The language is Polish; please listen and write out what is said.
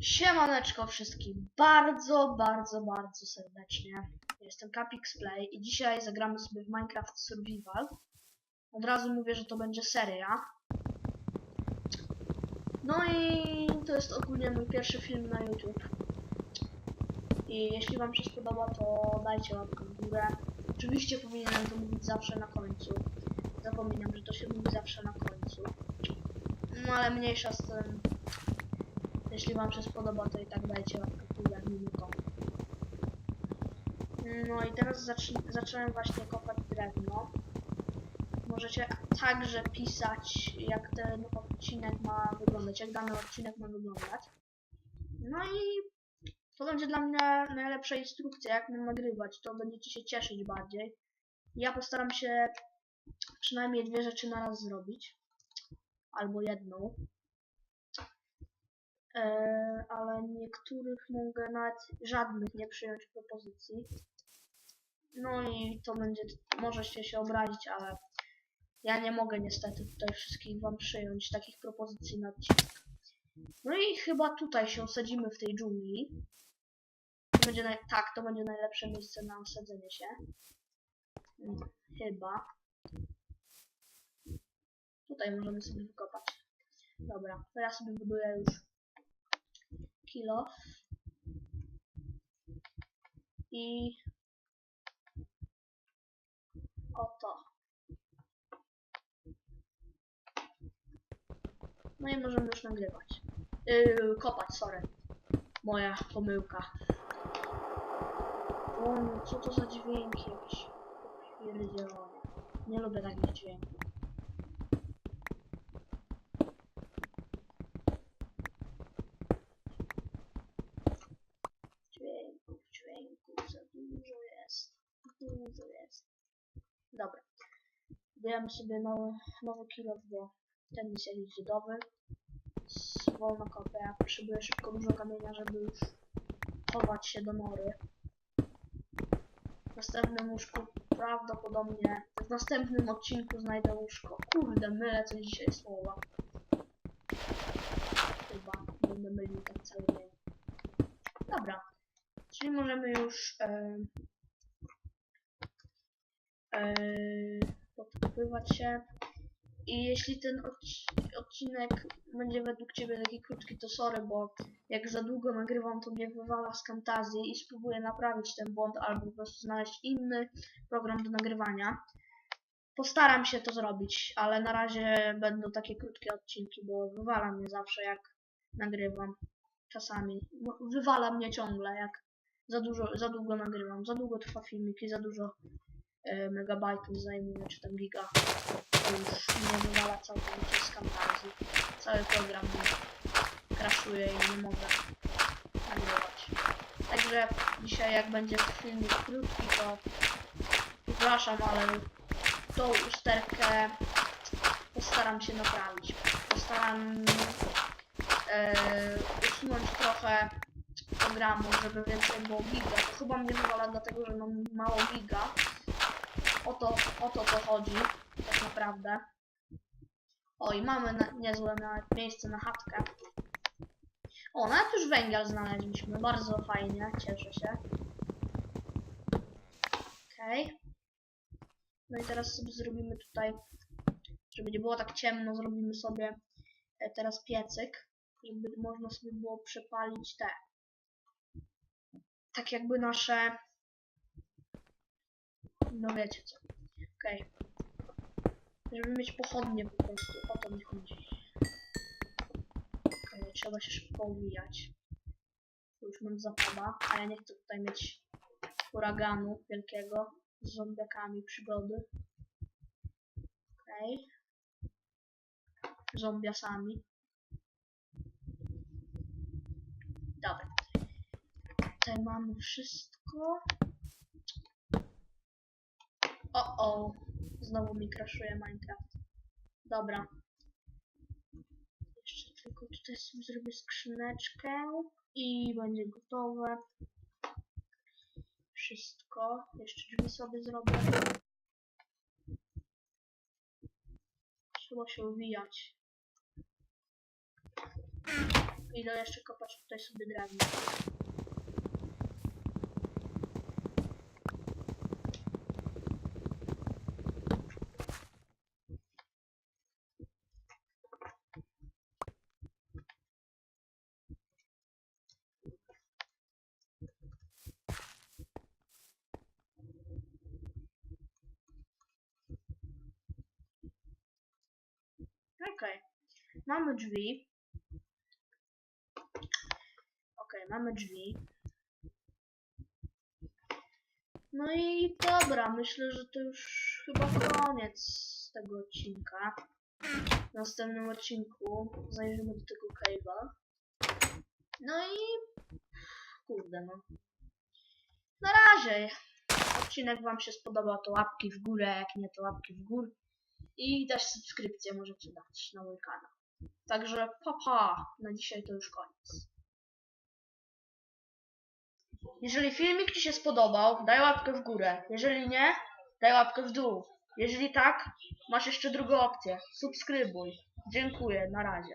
Siemaneczko wszystkim bardzo, bardzo, bardzo serdecznie. Jestem Capix Play i dzisiaj zagramy sobie w Minecraft Survival. Od razu mówię, że to będzie seria. No i to jest ogólnie mój pierwszy film na YouTube. I jeśli wam się spodoba, to dajcie łapkę w górę. Oczywiście powinienem to mówić zawsze na końcu. Zapominam, że to się mówi zawsze na końcu. No ale mniejsza z tym. Jeśli wam się spodoba, to i tak dajcie łapkę mimo to. No i teraz zacz- zacząłem właśnie kopać drewno. Możecie także pisać, jak ten odcinek ma wyglądać, jak dany odcinek ma wyglądać. No i to będzie dla mnie najlepsza instrukcja, jak mam nagrywać. To będziecie się cieszyć bardziej. Ja postaram się przynajmniej dwie rzeczy na raz zrobić. Albo jedną. E, ale niektórych mogę nawet żadnych nie przyjąć propozycji. No i to będzie, możecie się obrazić, ale ja nie mogę niestety tutaj wszystkich wam przyjąć takich propozycji na odcinek. No i chyba tutaj się osadzimy w tej dżungli. To będzie. Tak, to będzie najlepsze miejsce na osadzenie się. Chyba. Tutaj możemy sobie wykopać. Dobra, ja sobie buduję już kilo. I oto. No i możemy już nagrywać. Yy, kopać, sorry. Moja pomyłka. O, co to za dźwięki jakieś. Nie lubię takich. Dźwięków, dźwięków, za dużo jest. Dużo jest. Dobra. Dajemy sobie nowy, nowy kilo, bo ten. Z wolno kopę. Ja potrzebuję szybko dużo kamienia, żeby już chować się do nory. W następnym łóżku prawdopodobnie w następnym odcinku znajdę łóżko. Kurde, mylę coś dzisiaj słowa. Chyba będę mylił tak cały dzień. Dobra. Czyli możemy już e, e, podkopywać się. I jeśli ten odci- odcinek będzie według Ciebie taki krótki, to sorry, bo jak za długo nagrywam, to mnie wywala z Camtazji i spróbuję naprawić ten błąd albo po prostu znaleźć inny program do nagrywania. Postaram się to zrobić, ale na razie będą takie krótkie odcinki, bo wywala mnie zawsze jak nagrywam. Czasami. No, Wywala mnie ciągle, jak za dużo, za długo nagrywam, za długo trwa filmik i za dużo megabajtów zajmuje, czy tam giga. To już mnie wywala całkowicie z Camtasia. Cały program mi crashuje i nie mogę nagrywać. Także dzisiaj jak będzie filmik krótki, to przepraszam, ale tą usterkę postaram się naprawić. Postaram e, usunąć trochę programu, żeby więcej było giga. To chyba mnie wywala dlatego, że mam mało giga. O to, to chodzi, tak naprawdę. O, i mamy na, niezłe nawet miejsce na chatkę. O, nawet już węgiel znaleźliśmy, bardzo fajnie, cieszę się. Okej. No i teraz sobie zrobimy tutaj, żeby nie było tak ciemno, zrobimy sobie e, teraz piecyk, żeby można sobie było przepalić te. Tak jakby nasze... No wiecie co. Okej. Żeby mieć pochodnie po prostu, o to mi chodzi. Okej, trzeba się szybko uwijać. Już mam zapada, a ja nie chcę tutaj mieć huraganu wielkiego z zombiakami przygody. Okej. Zombiasami. Dobra. Tutaj mamy wszystko. O, o. Znowu mi crashuje Minecraft. Dobra. Jeszcze tylko tutaj sobie zrobię skrzyneczkę i będzie gotowe. Wszystko. Jeszcze drzwi sobie zrobię. Trzeba się uwijać. chwilę jeszcze kopać tutaj sobie drewno. Okej. Mamy drzwi. Okej, mamy drzwi. No i dobra, myślę, że to już chyba koniec tego odcinka. W następnym odcinku zajrzymy do tego cave'a. No i kurde no. Na razie. Odcinek wam się spodobał, to łapki w górę, jak nie to łapki w górę. I też subskrypcję możecie dać na mój kanał. Także papa, pa. na dzisiaj to już koniec. Jeżeli filmik Ci się spodobał, daj łapkę w górę. Jeżeli nie, daj łapkę w dół. Jeżeli tak, masz jeszcze drugą opcję. Subskrybuj. Dziękuję, na razie.